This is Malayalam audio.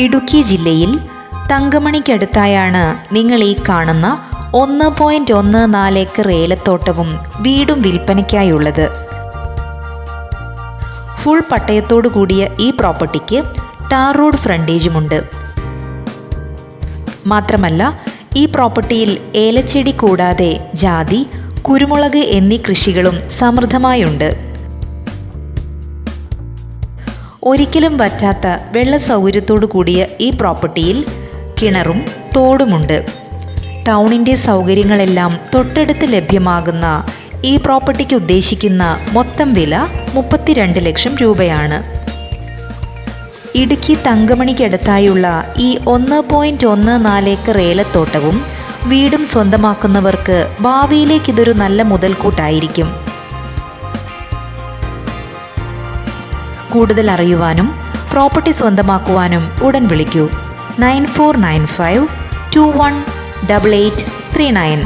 ഇടുക്കി ജില്ലയിൽ തങ്കമണിക്കടുത്തായാണ് നിങ്ങൾ ഈ കാണുന്ന ഒന്ന് പോയിന്റ് ഒന്ന് നാല് ഏക്കർ ഏലത്തോട്ടവും വീടും വിൽപ്പനയ്ക്കായുള്ളത്. ഫുൾ പട്ടയത്തോടു കൂടിയ ഈ പ്രോപ്പർട്ടിക്ക് ടാർ റോഡ് ഫ്രണ്ടേജുമുണ്ട്. മാത്രമല്ല ഈ പ്രോപ്പർട്ടിയിൽ ഏലച്ചെടി കൂടാതെ ജാതി കുരുമുളക് എന്നീ കൃഷികളും സമൃദ്ധമായുണ്ട്. ഒരിക്കലും പറ്റാത്ത വെള്ള സൗകര്യത്തോടു കൂടിയ ഈ പ്രോപ്പർട്ടിയിൽ കിണറും തോടുമുണ്ട്. ടൗണിന്റെ സൗകര്യങ്ങളെല്ലാം തൊട്ടടുത്ത് ലഭ്യമാകുന്ന ഈ പ്രോപ്പർട്ടിക്ക് ഉദ്ദേശിക്കുന്ന മൊത്തം വില മുപ്പത്തിരണ്ട് ലക്ഷം രൂപയാണ്. ഇടുക്കി തങ്കമണിക്കടുത്തായുള്ള ഈ ഒന്ന് പോയിന്റ് ഒന്ന് നാല് ഏക്കർ ഏലത്തോട്ടവും വീടും സ്വന്തമാക്കുന്നവർക്ക് ഭാവിയിലേക്ക് ഇതൊരു നല്ല മുതൽക്കൂട്ടായിരിക്കും. കൂടുതൽ അറിയുവാനും പ്രോപ്പർട്ടി സ്വന്തമാക്കുവാനും ഉടൻ വിളിക്കൂ. Nine four nine five two one double eight three nine.